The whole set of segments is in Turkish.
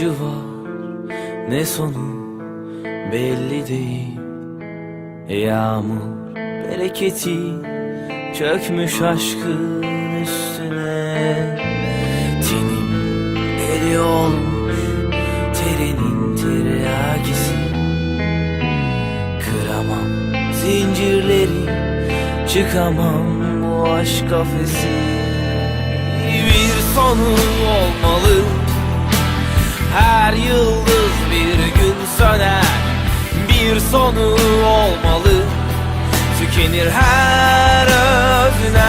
başı var. Ne sonu belli değil. Yağmur bereketi çökmüş aşkın üstüne. Tenim eli olmuş terinin tiryakisi. Kıramam zincirleri çıkamam bu aşk kafesi. Bir sonu olmalı her yıldız bir gün söner. Bir sonu olmalı. Tükenir her özlem.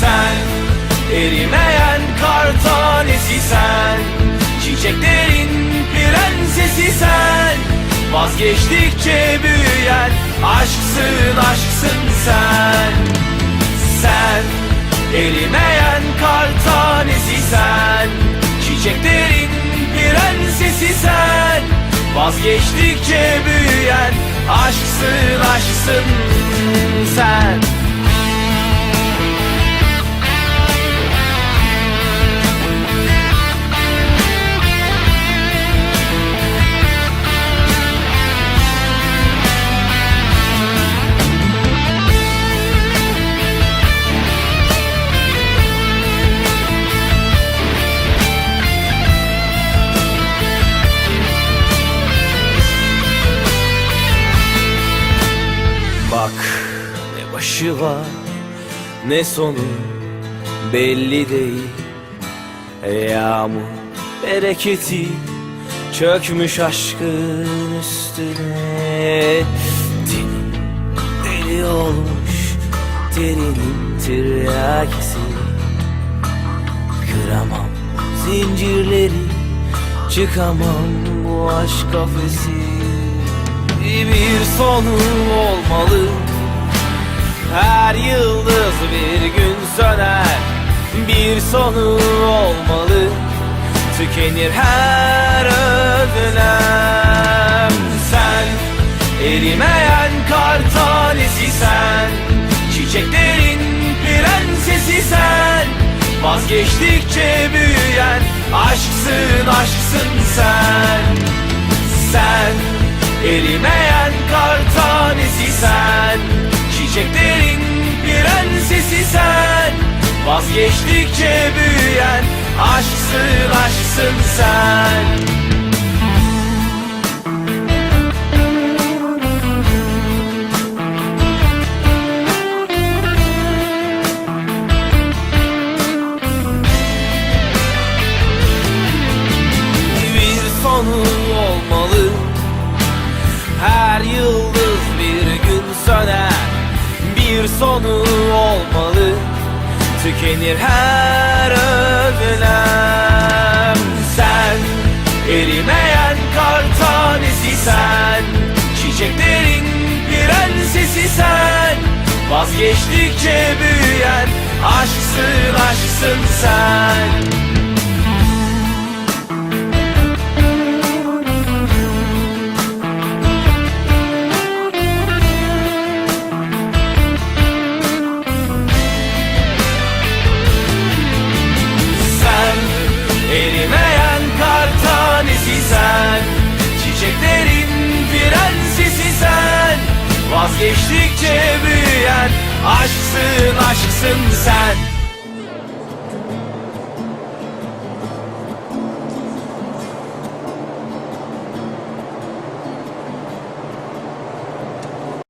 Sen erimeyen kar tanesi sen. Çiçeklerin prensesi sen. Vazgeçtikçe büyüyen aşksın aşksın sen. Sen erimeyen kar tanesi sen Çiçeklerin prensesi sen. Vazgeçtikçe büyüyen aşksın aşksın sen başı var. Ne sonu belli değil. Yağmur bereketi çökmüş aşkın üstüne. Tenin deli olmuş terinin tiryakisi. Kıramam zincirleri çıkamam bu aşk kafesi. Bir sonu olmalı Her yıldız bir gün söner. Bir sonu olmalı. Tükenir her özlem. Sen erimeyen kar tanesi sen. Çiçeklerin prensesi sen. Vazgeçtikçe büyüyen aşksın aşksın sen. Sen Erimeyen kar tanesi sen Vazgeçtikçe büyüyen aşksın aşksın sen. Bir sonu olmalı. Her yıldız bir gün söner. Bir sonu olmalı Tükenir her özlem Sen erimeyen kar tanesi sen. Çiçeklerin prensesi sen. Vazgeçtikçe büyüyen aşksın aşksın sen Vazgeçtikçe büyüyen aşksın aşksın sen